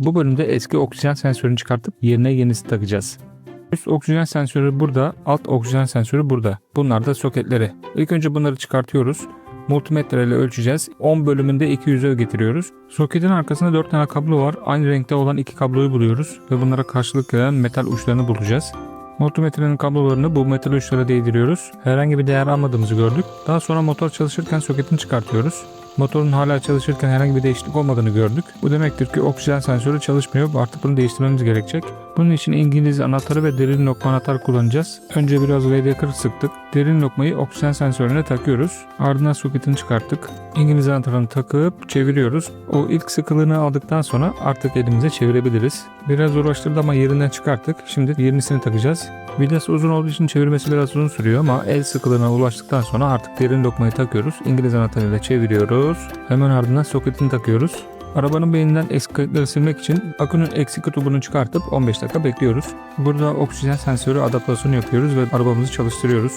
Bu bölümde eski oksijen sensörünü çıkartıp yerine yenisi takacağız. Üst oksijen sensörü burada, alt oksijen sensörü burada. Bunlar da soketleri. İlk önce bunları çıkartıyoruz. Multimetre ile ölçeceğiz. 10 bölümünde 200'e getiriyoruz. Soketin arkasında 4 tane kablo var. Aynı renkte olan iki kabloyu buluyoruz ve bunlara karşılık gelen metal uçlarını bulacağız. Multimetrenin kablolarını bu metal uçlara değdiriyoruz. Herhangi bir değer almadığımızı gördük. Daha sonra motor çalışırken soketini çıkartıyoruz. Motorun hala çalışırken herhangi bir değişiklik olmadığını gördük. Bu demektir ki oksijen sensörü çalışmıyor. Artık bunu değiştirmemiz gerekecek. Bunun için İngiliz anahtarı ve derin lokma anahtar kullanacağız. Önce biraz VD40 sıktık. Derin lokmayı oksijen sensörüne takıyoruz. Ardından soketini çıkarttık. İngiliz anahtarını takıp çeviriyoruz. O ilk sıkılığını aldıktan sonra artık elimize çevirebiliriz. Biraz uğraştırdı ama yerinden çıkarttık. Şimdi yenisini takacağız. Vidas uzun olduğu için çevirmesi biraz uzun sürüyor ama el sıkılığına ulaştıktan sonra artık derin lokmayı takıyoruz. İngiliz anahtarıyla çeviriyoruz. Hemen ardından soketini takıyoruz. Arabanın beyninden eksik kayıtları silmek için akünün eksik kutubunu çıkartıp 15 dakika bekliyoruz. Burada oksijen sensörü adaptasyonu yapıyoruz ve arabamızı çalıştırıyoruz.